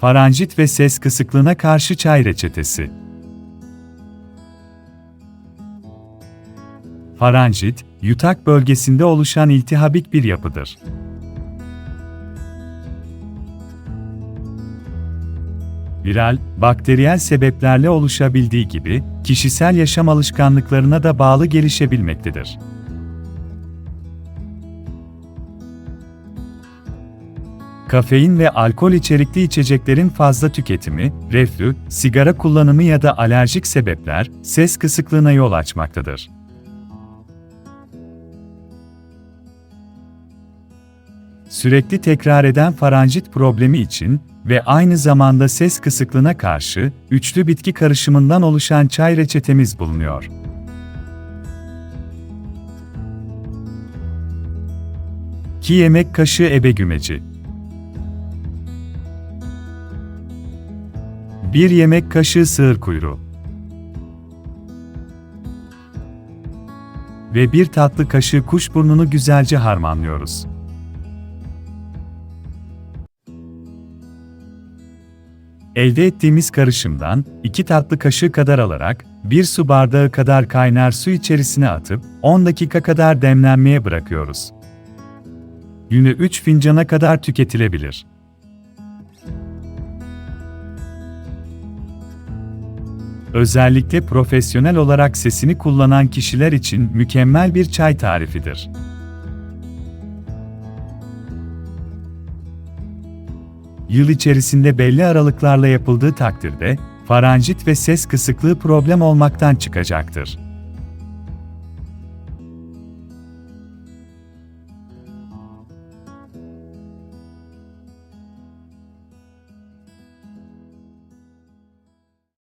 Faranjit ve ses kısıklığına karşı çay reçetesi. Faranjit, yutak bölgesinde oluşan iltihabik bir yapıdır. Viral, bakteriyel sebeplerle oluşabildiği gibi, kişisel yaşam alışkanlıklarına da bağlı gelişebilmektedir. Kafein ve alkol içerikli içeceklerin fazla tüketimi, reflü, sigara kullanımı ya da alerjik sebepler, ses kısıklığına yol açmaktadır. Sürekli tekrar eden faranjit problemi için ve aynı zamanda ses kısıklığına karşı üçlü bitki karışımından oluşan çay reçetemiz bulunuyor. 2 yemek kaşığı ebe gümeci. 1 yemek kaşığı sığır kuyruğu. Ve 1 tatlı kaşığı kuşburnunu güzelce harmanlıyoruz. Elde ettiğimiz karışımdan 2 tatlı kaşığı kadar alarak 1 su bardağı kadar kaynar su içerisine atıp 10 dakika kadar demlenmeye bırakıyoruz. Günde 3 fincana kadar tüketilebilir. Özellikle profesyonel olarak sesini kullanan kişiler için mükemmel bir çay tarifidir. Yıl içerisinde belli aralıklarla yapıldığı takdirde, faranjit ve ses kısıklığı problem olmaktan çıkacaktır.